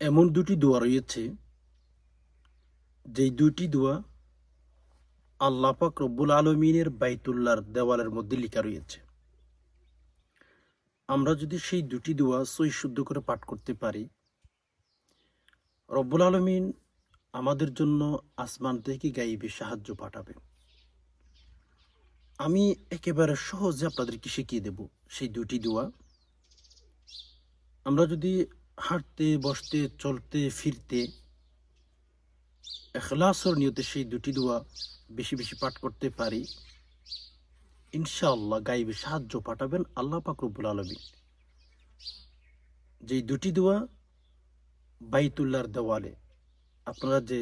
এমন দুটি দোয়া রয়েছে, যেই দুটি দোয়া আল্লাহ পাক রব্বুল আলমিনের বাইতুল্লার দেওয়ালের মধ্যে লেখা রয়েছে। আমরা যদি সেই দুটি দোয়া সই শুদ্ধ করে পাঠ করতে পারি, রব্বুল আলমিন আমাদের জন্য আসমান থেকে গাইবে সাহায্য পাঠাবেন আমি একেবারে সহজে আপনাদেরকে শিখিয়ে দেব সেই দুটি দোয়া। আমরা যদি হাঁটতে, বসতে, চলতে, ফিরতে এখলাসর নিয়তে সেই দুটি দোয়া বেশি বেশি পাঠ করতে পারি। ইনশাআল্লাহ গাইবে সাহায্য পাঠাবেন আল্লাহ পাকরবুল আলমী যেই দুটি দোয়া বাইতুল্লাহর দেওয়ালে, আপনারা যে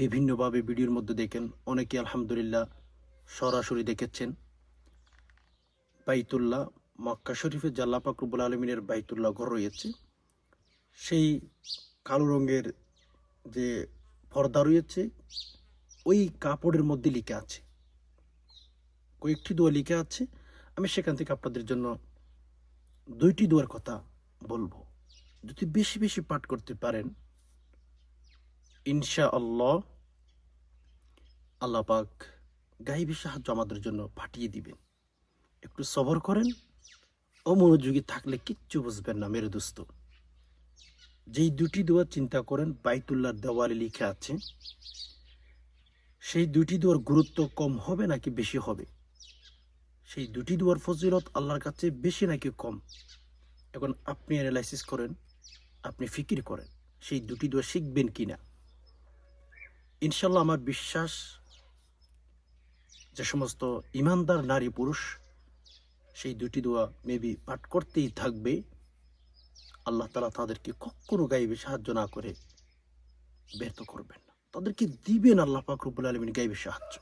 বিভিন্নভাবে ভিডিওর মধ্যে দেখেন, অনেকে আলহামদুলিল্লাহ সরাসরি দেখেছেন। বাইতুল্লাহ, মক্কা শরীফে জাল্লা পাকরবুল আলমিনের বাইতুল্লাহ ঘর রয়েছে সেই কালো রঙের যে পর্দা রয়েছে, ওই কাপড়ের মধ্যে লিখে আছে। কয়েকটি দোয়া লিখে আছে। আমি সেখান থেকে আপনাদের জন্য দুইটি দোয়ার কথা বলব। যদি বেশি বেশি পাঠ করতে পারেন ইনশা আল্লাহ আল্লাহ পাক গাইবী সাহায্য আমাদের জন্য পাঠিয়ে দিবেন। একটু সবর করেন। অমনোযোগী থাকলে কিচ্ছু বুঝবেন না, মেরে দোস্ত। যেই দুটি দোয়া চিন্তা করেন বাইতুল্লাহর দেওয়ালে লিখে আছে, সেই দুটি দোয়ার গুরুত্ব কম হবে নাকি বেশি হবে? সেই দুটি দোয়ার ফজিলত আল্লাহর কাছে বেশি নাকি কম? এখন আপনি অ্যানালাইসিস করেন, আপনি ফিকির করেন, সেই দুটি দোয়া শিখবেন কি না ইনশাল্লাহ আমার বিশ্বাস যে সমস্ত ইমানদার নারী পুরুষ সেই দুটি দোয়া মেবি পাঠ করতেই থাকবে। আল্লাহ তালা তাদেরকে কখনো গাইবে সাহায্য না করে ব্যর্থ করবেন না। তাদেরকে দিবেন আল্লাহ পাক রব্বুল আলমিন গাইবে সাহায্য।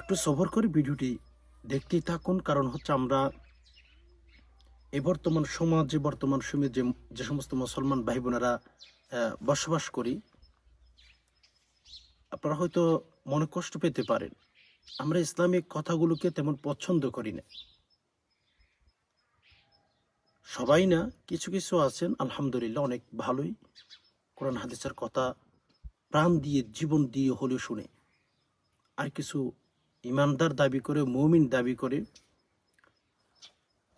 একটু সবর করে ভিডিওটি দেখতেই থাকুন, কারণ হচ্ছে আমরা এই বর্তমান সমাজে, বর্তমান সময়ে যে যে সমস্ত মুসলমান ভাই বোনেরা বসবাস করি, আপনারা হয়তো মনে কষ্ট পেতে পারেন। আমরা ইসলামিক কথাগুলোকে তেমন পছন্দ করি না। সবাই না, কিছু কিছু আছেন, আলহামদুলিল্লাহ, অনেক ভালোই। কোরআন, হাদিসের কথা প্রাণ দিয়ে, জীবন দিয়ে হলেও শুনে। আর কিছু ইমানদার দাবি করে, মৌমিন দাবি করে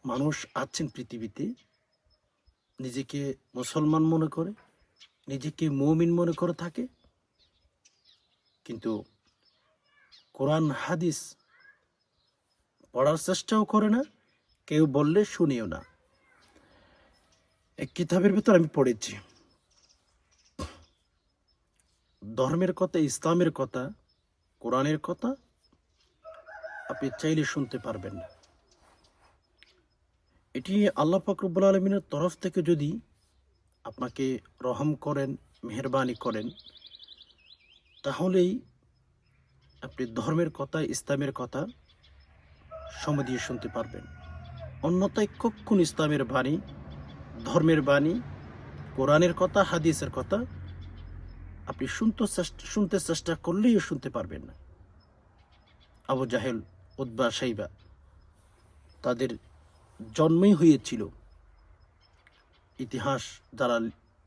মানুষ আছেন পৃথিবীতে, নিজেকে মুসলমান মনে করে, নিজেকে মৌমিন মনে করে থাকে। কিন্তু কোরআন, হাদিস পড়ার চেষ্টাও করে না, কেউ বললে শুনিও না। এক কিতাবের ভেতর আমি পড়েছি। ধর্মের কথা, ইসলামের কথা, কোরআনের কথা আপনি চাইলে শুনতে পারবেন না। এটি আল্লাহ ফাকরুবুল আলমিনের তরফ থেকে যদি আপনাকে রহম করেন, মেহরবানি করেন, তাহলেই আপনি ধর্মের কথা, ইসলামের কথা সময় দিয়ে শুনতে পারবেন। অন্যথায় কক্ষণ ইসলামের বাণী ধর্মের বাণী, কোরআনের কথা, হাদিসের কথা আপনি শুনতে শুনতে চেষ্টা করলেই শুনতে পারবেন না। আবু জাহেল উদ্বা সাইবা, তাদের জন্মই হয়েছিল। ইতিহাস যারা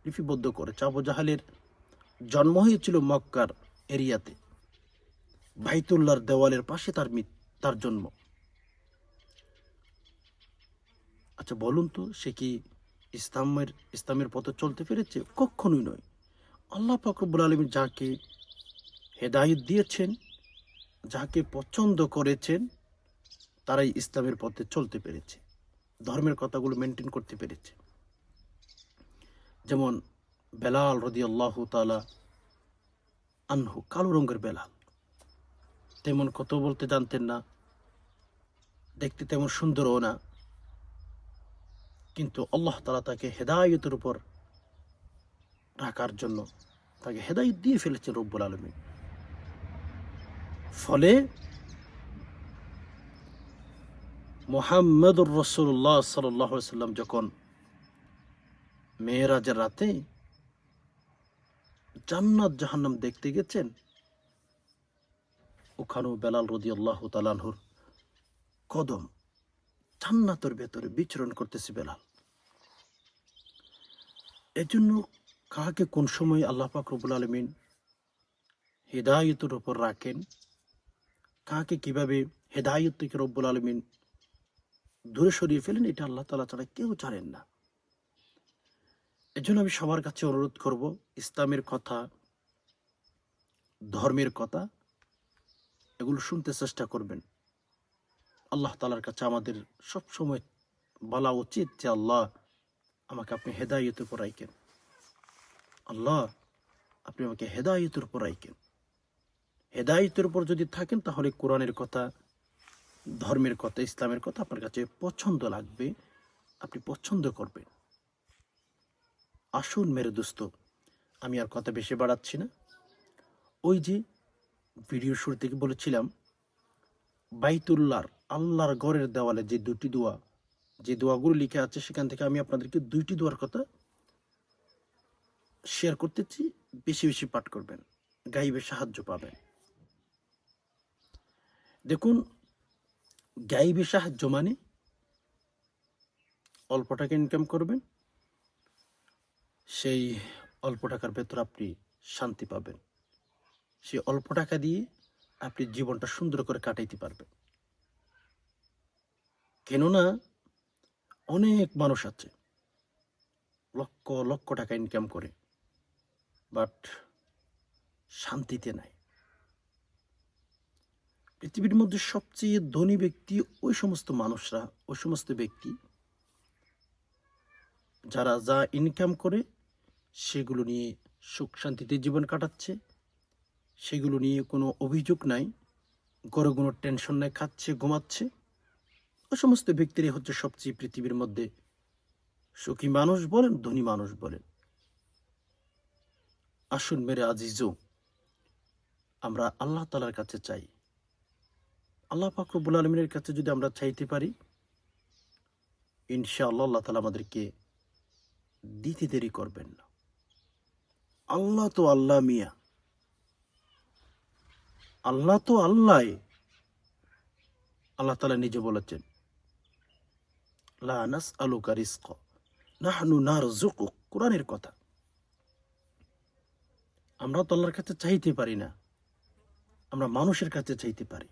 লিপিবদ্ধ করেছে, আবু জাহালের জন্ম হয়েছিল মক্কার এরিয়াতে। বাইতুল্লাহর দেওয়ালের পাশে তার তার জন্ম। আচ্ছা বলুন তো, সে কি ইসলামের ইসলামের পথে চলতে পেরেছে কখনোই নয়। আল্লাহ ফাকরবুল আলমী যাকে হেদায়ত দিয়েছেন, যাকে পছন্দ করেছেন, তারাই ইসলামের পথে চলতে পেরেছে, ধর্মের কথাগুলো মেনটেন করতে পেরেছে। যেমন বেলাল রদি আল্লাহ তালা আনহু, কালো রঙের বেলাল। তেমন কত বলতে জানতেন না, দেখতে তেমন সুন্দরও না। কিন্তু আল্লাহ তালা তাকে হেদায়তের উপর রাখার জন্য তাকে হেদায়ত দিয়ে ফেলেছেন রব্বুল আলমী ফলে মোহাম্মদুর রসুল্লাহ সাল্লাহ সাল্লাম যখন মেয়েরাজের রাতে জান্নাত জাহান্নাম দেখতে গেছেন, ওখানেও বেলাল রদি আল্লাহ তালানহুর কদম জান্নাতের ভেতরে বিচরণ করতেছে বেলাল। এর জন্য কাকে কোন সময় আল্লাহ রবুল আলমিন হেদায়তের ওপর রাখেন, কাহাকে কীভাবে হেদায়ত থেকে রব্বুল আলমিন দূরে সরিয়ে ফেলেন, এটা আল্লাহ তালা ছাড়া কেউ জানেন না। এজন্য আমি সবার কাছে অনুরোধ করব, ইসলামের কথা, ধর্মের কথা, এগুলো শুনতে চেষ্টা করবেন। আল্লাহ তালার কাছে আমাদের সব সময় বলা উচিত যে, আল্লাহ, আমাকে আপনি হেদায়তের উপর আইকেন আল্লাহ, আপনি আমাকে হেদায়তের উপর আইকেন হেদায়তের উপর যদি থাকেন, তাহলে কোরআনের কথা, ধর্মের কথা, ইসলামের কথা আপনার কাছে পছন্দ লাগবে, আপনি পছন্দ করবেন। আসুন মেরে দোস্ত, আমি আর কথা বেশি বাড়াচ্ছি না। ওই যে ভিডিও শুরু থেকে বলেছিলাম বাইতুল্লাহর আল্লাহর গড়ের দেওয়ালে যে দুটি দোয়া, যে দোয়াগুলো লিখে আছে, সেখান থেকে আমি আপনাদেরকে দুইটি দোয়ার কথা শেয়ার করতেছি বেশি বেশি পাঠ করবেন, গাইবে সাহায্য পাবেন। দেখুন, গাইবে সাহায্য মানে অল্প টাকা ইনকাম করবেন, সেই অল্প টাকার ভেতর আপনি শান্তি পাবেন। সেই অল্প টাকা দিয়ে আপনি জীবনটা সুন্দর করে কাটাইতে পারবেন। কেননা অনেক মানুষ আছে, লক্ষ লক্ষ টাকা ইনকাম করে বাট শান্তিতে নাই। পৃথিবীর মধ্যে সবচেয়ে ধনী ব্যক্তি ওই সমস্ত মানুষরা, ওই সমস্ত ব্যক্তি যারা যা ইনকাম করে, সেগুলো নিয়ে সুখ শান্তিতে জীবন কাটাচ্ছে, সেগুলো নিয়ে কোনো অভিযোগ নাই, গড়ে কোনো টেনশন নাই, খাচ্ছে, ঘুমাচ্ছে। সমস্ত ব্যক্তিরাই হচ্ছে সবচেয়ে পৃথিবীর মধ্যে সুখী মানুষ বলেন, ধনী মানুষ বলেন। আসুন মেরে আজিজু, আমরা আল্লাহ তালার কাছে চাই। আল্লাহ ফাকরুবুল আলমিনের কাছে যদি আমরা চাইতে পারি, ইনশাআল্লাহ আল্লাহ তালা আমাদেরকে দিতে দেরি করবেন না। আল্লাহ তো আল্লাহ মিয়া। আল্লাহ তো আল্লাহ। আল্লাহ তালা নিজে বলেছেন লা নাস আলুকা রিস্ক নাহনু নারজুকুক কোরআনের কথা। আমরা তো আল্লাহর কাছে চাইতে পারি না। আমরা মানুষের কাছে চাইতে পারি।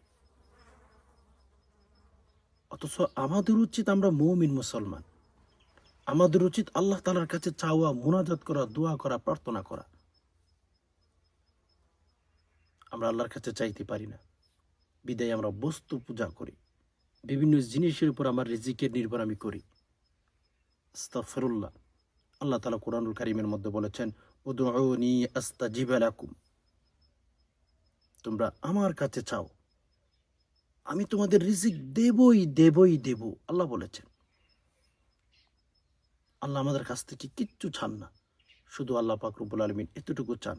অথচ আমাদের উচিত আমরা মৌমিন মুসলমান। আমাদের উচিত আল্লাহ তালার কাছে চাওয়া, মোনাজাত করা, দোয়া করা, প্রার্থনা করা। আমরা আল্লাহর কাছে চাইতে পারি না। বিদায় আমরা বস্তু পূজা করি। বিভিন্ন জিনিসের উপর আমার রিজিকের নির্ভর আমি করি। আস্তাফরুল্লাহ আল্লাহ তালা কোরআনুল কারিমের মধ্যে বলেছেন তোমরা আমার কাছে চাও, আমি তোমাদের রিজিক দেবই দেবই দেব, আল্লাহ বলেছেন। আল্লাহ আমাদের কাছ থেকে কিচ্ছু চান না, শুধু আল্লাহ পাকরুবুল আলমিন এতটুকু চান।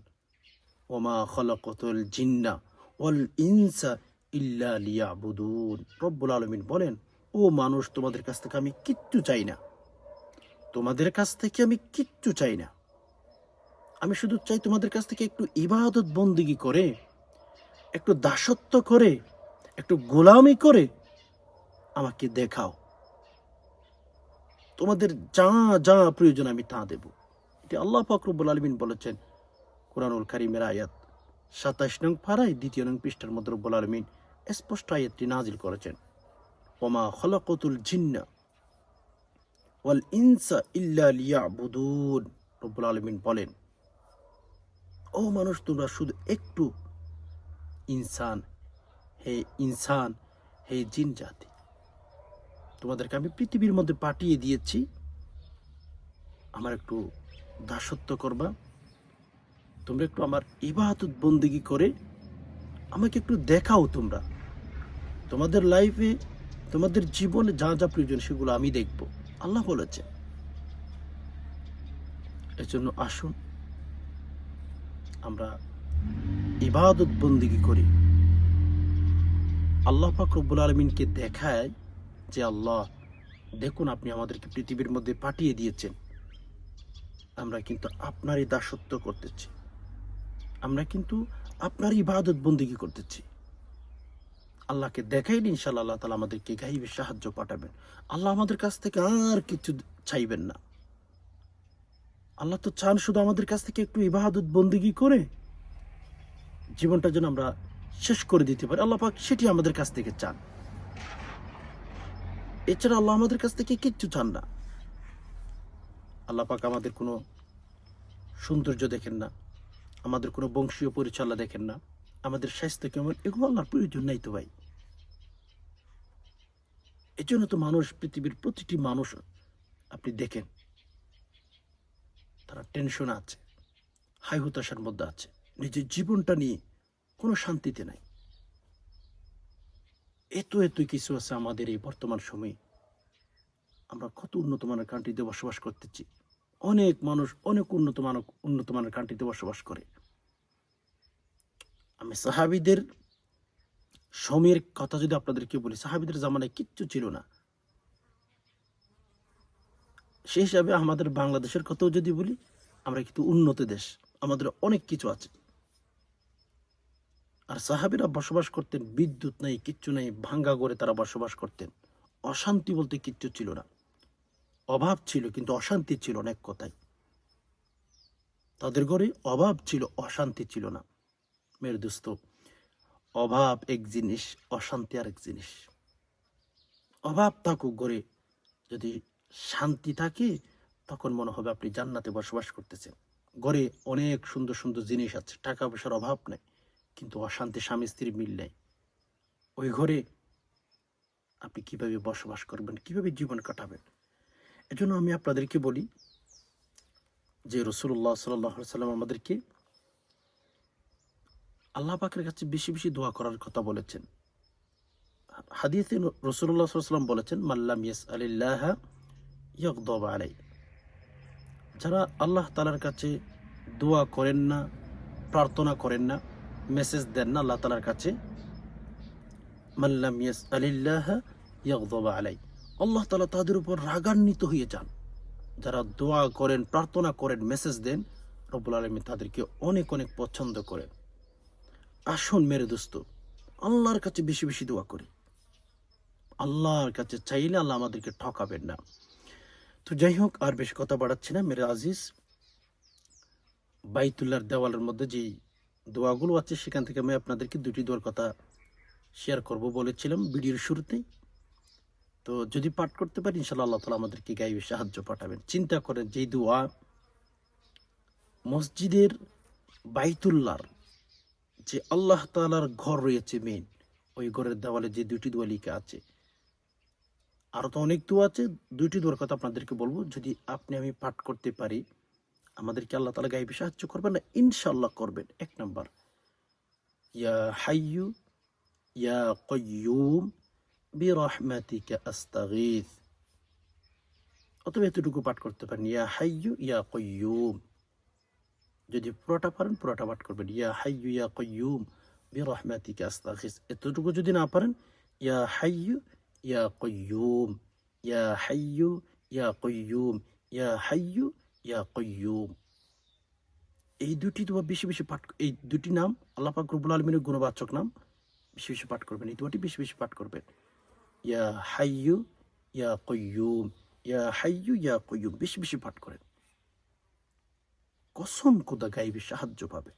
ওমা খলকতুল জিন্না ওয়াল ইনসা ইল্লা লিয়াবুদুন। রব্বুল আলমিন বলেন, ও মানুষ, তোমাদের কাছ থেকে আমি কিচ্ছু চাই না। তোমাদের কাছ থেকে আমি কিচ্ছু চাই না। আমি শুধু চাই তোমাদের কাছ থেকে একটু ইবাদত বন্দিগি করে, একটু দাসত্ব করে, একটু গোলামি করে আমাকে দেখাও। তোমাদের যা যা প্রয়োজন আমি তা দেব। এটি আল্লাহ ফাকরুবুল আলমিন বলেছেন, কোরআনুল কারিমের আয়াত সাতাশ নং ফারায় দ্বিতীয় নং পৃষ্ঠার মধ্যে রব্বুল আলমিন স্পষ্ট আয়াতটি নাজিল করেছেন। ওমা খলাকতুল জিন্না ওয়াল ইনসা ইল্লা লিয়াবুদুন। রব্বুল আলমিন বলেন, ও মানুষ, তোমরা শুধু একটু ইনসান, হে ইনসান, হে জিন জাতি। তোমাদেরকে আমি পৃথিবীর মধ্যে পাঠিয়ে দিয়েছি। আমার একটু দাসত্ব করবা। তোমরা একটু আমার ইবাদত বন্দিগি করে আমাকে একটু দেখাও তোমরা। তোমাদের লাইফে তোমাদের জীবনে যা যা প্রয়োজন সেগুলো আমি দেখব। আল্লাহ বলেছে এজন্য আসুন, আমরা ইবাদত বন্দিগি করি। আল্লাহ পাক রব্বুল আলমিনকে দেখায় যে আল্লাহ, দেখুন আপনি আমাদেরকে পৃথিবীর মধ্যে পাঠিয়ে দিয়েছেন। আমরা কিন্তু আপনারই দাসত্ব করতেছি। আমরা কিন্তু আপনার ইবাদত বন্দিগি করতেছি। আল্লাহকে দেখাইলে ইনশাল্লাহ আল্লাহ তালা আমাদেরকে গাইবে, সাহায্য পাঠাবেন। আল্লাহ আমাদের কাছ থেকে আর কিছু চাইবেন না। আল্লাহ তো চান শুধু আমাদের কাছ থেকে একটু ইবাহাদত বন্দিগি করে জীবনটা যেন আমরা শেষ করে দিতে পারি। আল্লাহ পাক সেটি আমাদের কাছ থেকে চান। এছাড়া আল্লাহ আমাদের কাছ থেকে কিচ্ছু চান না। আল্লাহ পাক আমাদের কোনো সৌন্দর্য দেখেন না। আমাদের কোনো বংশীয় পরিচালনা দেখেন না। আমাদের স্বাস্থ্য কেমন? এগুলো আল্লাহর প্রয়োজন নাই তো ভাই। এই জন্য তো মানুষ, পৃথিবীর প্রতিটি মানুষ, আপনি দেখেন, তারা টেনশন আছে, হাই হতাশার মধ্যে আছে। নিজের জীবনটা নিয়ে কোনো শান্তিতে নাই। এত এত কিছু আছে আমাদের এই বর্তমান সময়ে। আমরা কত উন্নত মানের কান্ট্রিতে বসবাস করতেছি। অনেক মানুষ অনেক উন্নত মানব উন্নত মানের কান্ট্রিতে বসবাস করে। আমি সাহাবিদের সময়ের কথা যদি আপনাদেরকে বলি, সাহাবিদের জামানায় কিচ্ছু ছিল না। সেই হিসাবে আমাদের বাংলাদেশের কথাও যদি বলি, আমরা কিন্তু উন্নত দেশ, আমাদের অনেক কিছু আছে। আর সাহাবিরা বসবাস করতেন, বিদ্যুৎ নাই, কিচ্ছু নাই, ভাঙ্গা করে তারা বসবাস করতেন। অশান্তি বলতে কিচ্ছু ছিল না। অভাব ছিল, কিন্তু অশান্তি ছিল এক কথায়। তাদের ঘরে অভাব ছিল, অশান্তি ছিল না। মেয়ের দোস্ত অভাব এক জিনিস, অশান্তি আর এক জিনিস। অভাব থাকুক ঘরে যদি শান্তি থাকে, তখন মনে হবে আপনি জান্নাতে বসবাস করতেছেন। ঘরে অনেক সুন্দর সুন্দর জিনিস আছে, টাকা পয়সার অভাব নেই, কিন্তু অশান্তি স্বামী স্ত্রীর মিল নেই। ওই ঘরে আপনি কীভাবে বসবাস করবেন, কীভাবে জীবন কাটাবেন? এজন্য আমি আপনাদেরকে বলি যে রসুল্লাহ সাল্লাহ সাল্লাম আমাদেরকে আল্লাহ পাকের কাছে বেশি বেশি দোয়া করার কথা বলেছেন। হাদিসে রসুল্লাহ সাল্লাম বলেছেন মাল্লাম ইয়াস আলিল্লাহ ইয়কদব আলাই যারা আল্লাহ তালার কাছে দোয়া করেন না, প্রার্থনা করেন না, মেসেজ দেন না আল্লাহ তালার কাছে মাল্লাম ইয়াস আলিল্লাহ ইয়কদব আলাই আল্লাহ তালা তাদের উপর রাগান্বিত হয়ে যান। যারা দোয়া করেন, প্রার্থনা করেন, মেসেজ দেন, রব্বুল আলমী তাদেরকে অনেক অনেক পছন্দ করেন। আসুন মেরে দোস্ত, আল্লাহর কাছে বেশি বেশি দোয়া করি। আল্লাহর কাছে চাইলে আল্লাহ আমাদেরকে ঠকাবেন না। তো যাই হোক, আর বেশি কথা বাড়াচ্ছি না, মেরে আজিজ। বাইতুল্লার দেওয়ালের মধ্যে যেই দোয়াগুলো আছে, সেখান থেকে আমি আপনাদেরকে দুটি দোয়ার কথা শেয়ার করব বলেছিলাম ভিডিওর শুরুতেই। তো যদি পাঠ করতে পারি ইনশাল্লাহ আল্লাহ তালা আমাদেরকে গাইবে সাহায্য পাঠাবেন। চিন্তা করেন, যেই দোয়া মসজিদের বাইতুল্লার যে আল্লাহ তালার ঘর রয়েছে মেন ওই ঘরের দেওয়ালে যে দুটি দোয়া লিখা আছে। আরও তো অনেক দোয়া আছে, দুইটি দোয়ার কথা আপনাদেরকে বলব। যদি আপনি আমি পাঠ করতে পারি, আমাদেরকে আল্লাহ তালা গাইবে সাহায্য করবেন না? ইনশাল্লাহ করবেন। এক নম্বর, ইয়া হাইয়ু, ইয়া কয়ুম বিরহমাতিকা আস্তাগীথ অথবা এতটুকু পাঠ করতে পারেন। ইয়া হাইয়ু, ইয়া কয়ুম যদি পুরোটা পারেন, পুরোটা পাঠ করবেন। ইয়া হাইয়ু ইয়া কয়ুম বিরহমাতিকা আস্তাগীথ এতটুকু যদি না পারেন, ইয়া হাইয়ু ইয়া কয়ুম ইয়া হাইয়ু ইয়া কয়ুম ইয়া হাইয়ু ইয়া কয়ুম এই দুটি দোয়া বেশি বেশি পাঠ এই দুটি নাম আল্লাহ পাক আলমিনের গুণবাচক নাম বেশি বেশি পাঠ করবেন। এই দুটি বেশি বেশি পাঠ করবেন। ইয়া হাইয়ু ইয়া কয়ুম ইয়া হাইয়ু ইয়া কয়ুম বেশি বেশি পাঠ করেন। কসম কোদা গাইবে সাহায্য পাবে।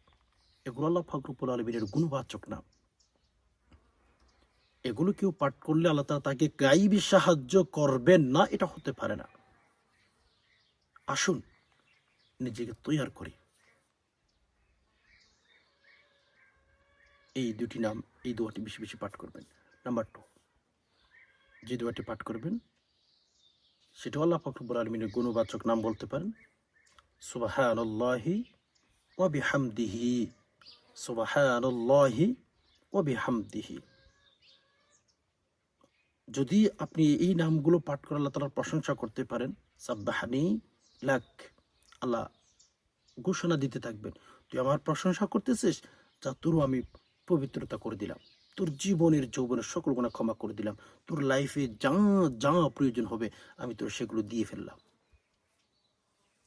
এগুলো আল্লাহ ফাকরুল আলমিনের গুণবাচক নাম। এগুলো কেউ পাঠ করলে আল্লাহ তালা তাকে গাইবি সাহায্য করবেন না, এটা হতে পারে না। আসুন, নিজেকে তৈয়ার করি। এই দুটি নাম, এই দোয়াটি বেশি বেশি পাঠ করবেন। নাম্বার টু যে দোয়াটি পাঠ করবেন সেটা আল্লাহ ফখরুবুল আলমিনের গুণবাচক নাম বলতে পারেন। সুবাহানল্লাহি ওয়াবিহামদিহি সুবাহানল্লাহি ওয়াবিহামদিহি যদি আপনি এই নামগুলো পাঠ করে আল্লাহ তালার প্রশংসা করতে পারেন, সাব্বাহানি লাক, আল্লাহ ঘোষণা দিতে থাকবেন, তুই আমার প্রশংসা করতেছিস যা তোরও আমি পবিত্রতা করে দিলাম, তোর জীবনের যৌবনের সকল গুণা ক্ষমা করে দিলাম, তোর লাইফে যা যা প্রয়োজন হবে আমি তোর সেগুলো দিয়ে ফেললাম।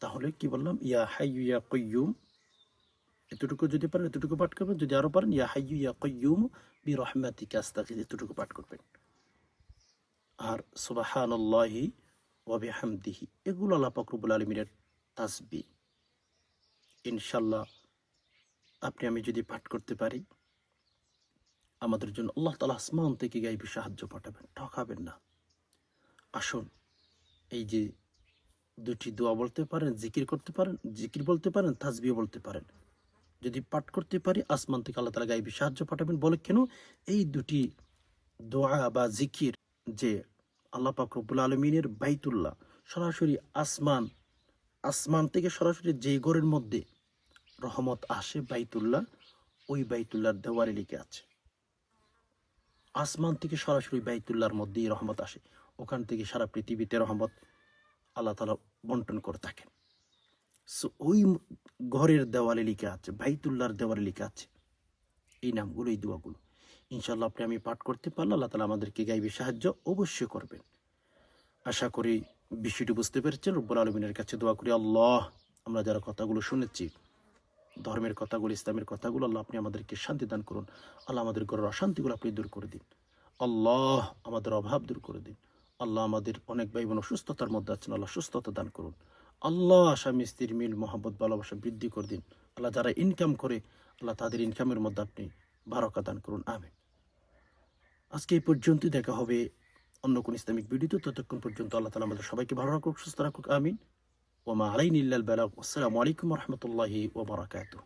তাহলে কি বললাম? ইয়া হাইয়ু ইয়া কয়ুম এতটুকু যদি পারেন, এতটুকু পাঠ করবেন। যদি আরও পারেন, ইয়া হাইয়ু ইয়া কয়ুম বি রহমাতিকা আস্তাগিথ এতটুকু পাঠ করবেন। আর সুবাহানল্লাহি ওয়াবিহামদিহি এগুলো আল্লাহ পাক রব্বুল আলমিনের তাসবি। ইনশাল্লাহ আপনি, আমি যদি পাঠ করতে পারি, আমাদের জন্য আল্লাহ তালা আসমান থেকে গাইবি সাহায্য পাঠাবেন। ঠকাবেন না। আসুন, এই যে দুটি দোয়া বলতে পারেন, জিকির করতে পারেন, জিকির বলতে পারেন তাজবিও বলতে পারেন। যদি পাঠ করতে পারি, আসমান থেকে আল্লাহ তালা গাইবি, সাহায্য পাঠাবেন বলে কেন? এই দুটি দোয়া বা জিকির যে আল্লাহ পাক রব্বুল আলমিনের বাইতুল্লাহ, সরাসরি আসমান আসমান থেকে সরাসরি যে ঘরের মধ্যে রহমত আসে বাইতুল্লাহ, ওই বাইতুল্লাহর দেওয়ালে লিখে আছে। আসমান থেকে সরাসরি বাইতুল্লাহর মধ্যেই রহমত আসে। ওখান থেকে সারা পৃথিবীতে রহমত আল্লাহ তালা বন্টন করে থাকেন। সো ওই ঘরের দেওয়ালে লিখে আছে, বাইতুল্লাহর দেওয়ালে লিখে আছে। এই নামগুলো, এই দোয়াগুলো। ইনশাল্লাহ আপনি আমি পাঠ করতে পারলে আল্লাহ তালা আমাদেরকে গাইবে সাহায্য অবশ্যই করবেন। আশা করি বিষয়টি বুঝতে পেরেছেন। রব্বুল আলমিনের কাছে দোয়া করি, আল্লাহ, আমরা যারা কথাগুলো শুনেছি, ধর্মের কথাগুলো, ইসলামের কথাগুলো, আল্লাহ আপনি আমাদেরকে শান্তি দান করুন। আল্লাহ আমাদের ঘরের অশান্তিগুলো আপনি দূর করে দিন। আল্লাহ আমাদের অভাব দূর করে দিন। আল্লাহ আমাদের অনেক ভাই বোন অসুস্থতার মধ্যে আছেন, আল্লাহ সুস্থতা দান করুন। আল্লাহ স্বামী স্ত্রীর মিল মোহাম্মত ভালোবাসা বৃদ্ধি করে দিন। আল্লাহ যারা ইনকাম করে, আল্লাহ তাদের ইনকামের মধ্যে আপনি বারকা দান করুন। আমিন। আজকে এই পর্যন্তই দেখা হবে অন্য কোন ইসলামিক ভিডিওতে। ততক্ষণ পর্যন্ত আল্লাহ তালা আমাদের সবাইকে ভালো রাখুক, সুস্থ রাখুক। আমিন। ওমা আলাইন ইল্লাল বালাগ। আসসালামু আলাইকুম রহমতুল্লাহি ওবরাকাতুহ